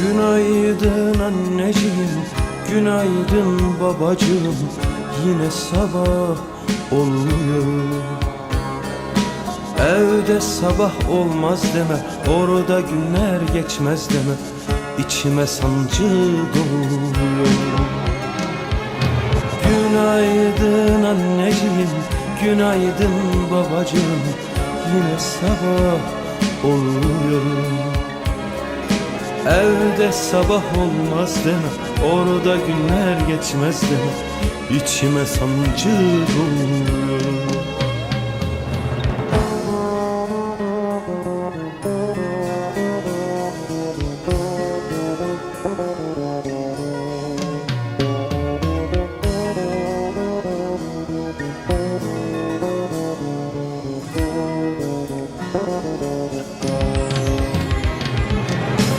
Günaydın anneciğim, günaydın babacığım. Yine sabah oluyor Evde sabah olmaz deme Orada günler geçmez deme. İçime sancı doluyor Günaydın anneciğim Günaydın babacığım. Yine sabah oluyor Evde sabah olmaz deme Orada günler geçmez deme İçime sancı dolur